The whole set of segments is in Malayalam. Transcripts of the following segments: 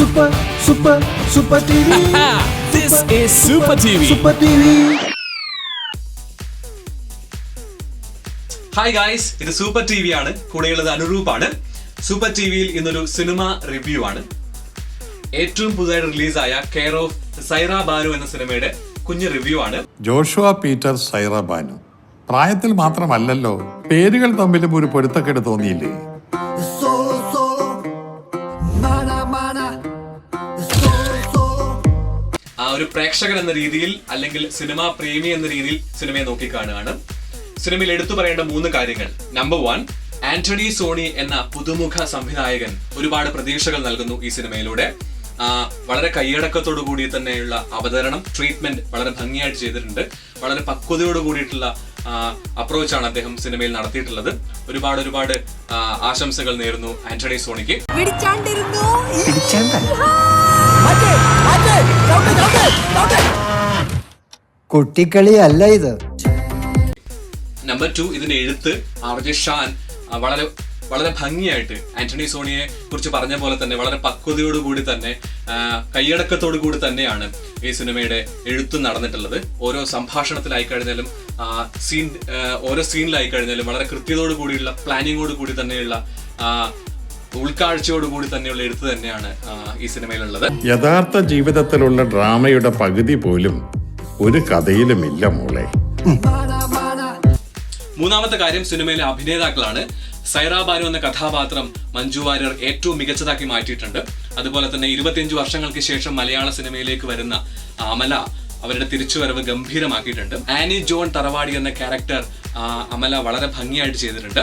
Super super super T V This is Super TV. Super T V hi guys ഇത് സൂപ്പർ ടി വി ആണ്. കൂടെയുള്ളത് അനുരൂപാണ്. സൂപ്പർ ടി വിയിൽ ഇന്നൊരു സിനിമ റിവ്യൂ ആണ്. ഏറ്റവും പുതുതായിട്ട് റിലീസായ കെയർ ഓഫ് സൈറ ബാനു എന്ന സിനിമയുടെ കുഞ്ഞു റിവ്യൂ ആണ്. ജോഷുവ പീറ്റർ സൈറ ബാനു പ്രായത്തിൽ മാത്രമല്ലല്ലോ പേരുകൾ തമ്മിലും ഒരു പൊരുത്തക്കെട് തോന്നിയില്ലേ? ഒരു പ്രേക്ഷകൻ എന്ന രീതിയിൽ അല്ലെങ്കിൽ സിനിമാ പ്രേമി എന്ന രീതിയിൽ സിനിമയെ നോക്കിക്കാണുകയാണ് സിനിമയിൽ എടുത്തു പറയേണ്ട മൂന്ന് കാര്യങ്ങൾ. നമ്പർ വൺ ആന്റണി സോണി എന്ന പുതുമുഖ സംവിധായകൻ ഒരുപാട് പ്രതീക്ഷകൾ നൽകുന്നു ഈ സിനിമയിലൂടെ. വളരെ കൈയടക്കത്തോടു കൂടി തന്നെയുള്ള അവതരണം ട്രീറ്റ്മെന്റ് വളരെ ഭംഗിയായിട്ട് ചെയ്തിട്ടുണ്ട്. വളരെ പക്വതയോട് കൂടിയിട്ടുള്ള അപ്രോച്ചാണ് അദ്ദേഹം സിനിമയിൽ നടത്തിയിട്ടുള്ളത്. ഒരുപാട് ഒരുപാട് ആശംസകൾ നേരുന്നു ആന്റണി സോണിക്ക്. പിടിച്ചാണ്ടിരുന്നു. കുട്ടിക്കളി അല്ല ഇത്. നമ്പർ ടു ഇതിന്റെ എഴുത്ത്. ആർ ജെ ഷാൻ വളരെ വളരെ ഭംഗിയായിട്ട് ആന്റണി സോണിയെ കുറിച്ച് പറഞ്ഞ പോലെ തന്നെ വളരെ പക്വതയോടുകൂടി തന്നെ കൈയടക്കത്തോടു കൂടി തന്നെയാണ് ഈ സിനിമയുടെ എഴുത്ത് നടന്നിട്ടുള്ളത്. ഓരോ സംഭാഷണത്തിലായി കഴിഞ്ഞാലും സീൻ ഓരോ സീനിലായി കഴിഞ്ഞാലും വളരെ കൃത്യതയോടു കൂടിയുള്ള പ്ലാനിങ്ങോട് കൂടി തന്നെയുള്ള ആ, ഉൾക്കാഴ്ചയോട് കൂടി തന്നെയുള്ള എഴുത്ത് തന്നെയാണ് ഈ സിനിമയിലുള്ളത്. യഥാർത്ഥ ജീവിതത്തിലുള്ള ഡ്രാമയുടെ പകുതി പോലും ഒരു കഥയിലുമില്ല മോളെ. മൂന്നാമത്തെ കാര്യം സിനിമയിലെ അഭിനേതാക്കളാണ്. സൈറ ബാനു എന്ന കഥാപാത്രം മഞ്ജു വാര്യർ ഏറ്റവും മികച്ചതാക്കി മാറ്റിയിട്ടുണ്ട്. അതുപോലെ തന്നെ ഇരുപത്തിയഞ്ച് വർഷങ്ങൾക്ക് ശേഷം മലയാള സിനിമയിലേക്ക് വരുന്ന അമല അവരുടെ തിരിച്ചുവരവ് ഗംഭീരമാക്കിയിട്ടുണ്ട്. ആനി ജോൺ തറവാടി എന്ന ക്യാരക്ടർ അമല വളരെ ഭംഗിയായിട്ട് ചെയ്തിട്ടുണ്ട്.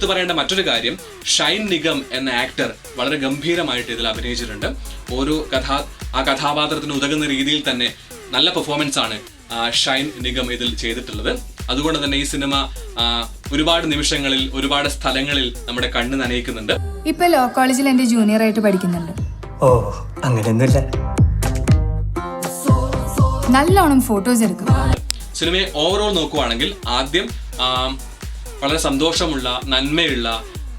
എടുത്തു പറയേണ്ട മറ്റൊരു കാര്യം ഷൈൻ നിഗം എന്ന ആക്ടർ വളരെ ഗംഭീരമായിട്ട് ഇതിൽ അഭിനയിച്ചിട്ടുണ്ട്. ഓരോ കഥാ ആ കഥാപാത്രത്തിന് ഉതകുന്ന രീതിയിൽ തന്നെ നല്ല പെർഫോമൻസ് ആണ് ഷൈൻ നിഗം ഇതിൽ ചെയ്തിട്ടുള്ളത്. അതുകൊണ്ട് തന്നെ ഈ സിനിമ ഒരുപാട് നിമിഷങ്ങളിൽ ഒരുപാട് സ്ഥലങ്ങളിൽ നമ്മുടെ കണ്ണ് നനയിക്കുന്നുണ്ട്. ഇപ്പൊ ലോ കോളേജിൽ എന്റെ ജൂനിയർ ആയിട്ട് പഠിക്കുന്നുണ്ട്. ഓ അങ്ങനെയൊന്നുമില്ല. നല്ലോണം ഫോട്ടോസ് എടുക്കും. സിനിമയെ ഓവറോൾ നോക്കുവാണെങ്കിൽ ആദ്യം വളരെ സന്തോഷമുള്ള നന്മയുള്ള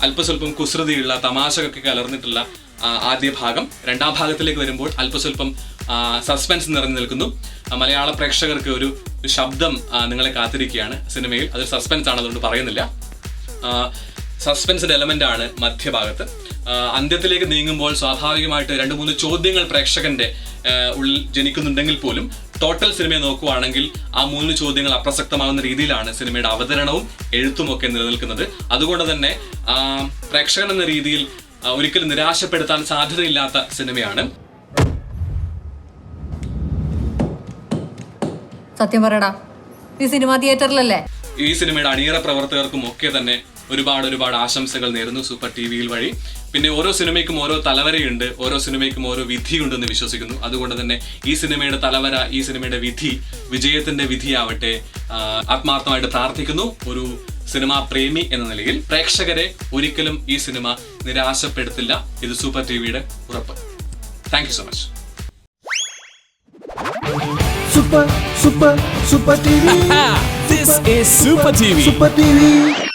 അല്പസ്വല്പം കുസൃതിയുള്ള തമാശകൊക്കെ കലർന്നിട്ടുള്ള ആദ്യ ഭാഗം. രണ്ടാം ഭാഗത്തിലേക്ക് വരുമ്പോൾ അല്പസ്വല്പം സസ്പെൻസ് നിറഞ്ഞു നിൽക്കുന്നു. മലയാള പ്രേക്ഷകർക്ക് ഒരു ശബ്ദം നിങ്ങളെ കാത്തിരിക്കുകയാണ് സിനിമയിൽ. അതൊരു സസ്പെൻസ് ആണ് അതുകൊണ്ട് പറയുന്നില്ല. സസ്പെൻസിന്റെ എലമെന്റ് ആണ് മധ്യഭാഗത്ത്. അന്ത്യത്തിലേക്ക് നീങ്ങുമ്പോൾ സ്വാഭാവികമായിട്ട് രണ്ട് മൂന്ന് ചോദ്യങ്ങൾ പ്രേക്ഷകന്റെ ഉള്ളിൽ ജനിക്കുന്നുണ്ടെങ്കിൽ പോലും ടോട്ടൽ സിനിമയെ നോക്കുവാണെങ്കിൽ ആ മൂന്ന് ചോദ്യങ്ങൾ അപ്രസക്തമാകുന്ന രീതിയിലാണ് സിനിമയുടെ അവതരണവും എഴുത്തും ഒക്കെ നിലനിൽക്കുന്നത്. അതുകൊണ്ട് തന്നെ പ്രേക്ഷകൻ എന്ന രീതിയിൽ ഒരിക്കലും നിരാശപ്പെടുത്താൻ സാധ്യതയില്ലാത്ത സിനിമയാണ് സത്യം പറയടാ ഈ സിനിമ തിയേറ്ററിലല്ലേ ഈ സിനിമയുടെ അണിയറ പ്രവർത്തകർക്കും ഒക്കെ തന്നെ ഒരുപാട് ഒരുപാട് ആശംസകൾ നേരുന്നു സൂപ്പർ ടി വിയിൽ വഴി. പിന്നെ ഓരോ സിനിമയ്ക്കും ഓരോ തലവരയുണ്ട് ഓരോ സിനിമയ്ക്കും ഓരോ വിധിയുണ്ടെന്ന് വിശ്വസിക്കുന്നു. അതുകൊണ്ട് തന്നെ ഈ സിനിമയുടെ തലവര ഈ സിനിമയുടെ വിധി വിജയത്തിന്റെ വിധിയാവട്ടെ ആത്മാർത്ഥമായിട്ട് പ്രാർത്ഥിക്കുന്നു. ഒരു സിനിമാ പ്രേമി എന്ന നിലയിൽ പ്രേക്ഷകരെ ഒരിക്കലും ഈ സിനിമ നിരാശപ്പെടുത്തില്ല. ഇത് സൂപ്പർ ടി വിയുടെ ഉറപ്പ്. Thank you so much super super super T V is super Super TV. Super T V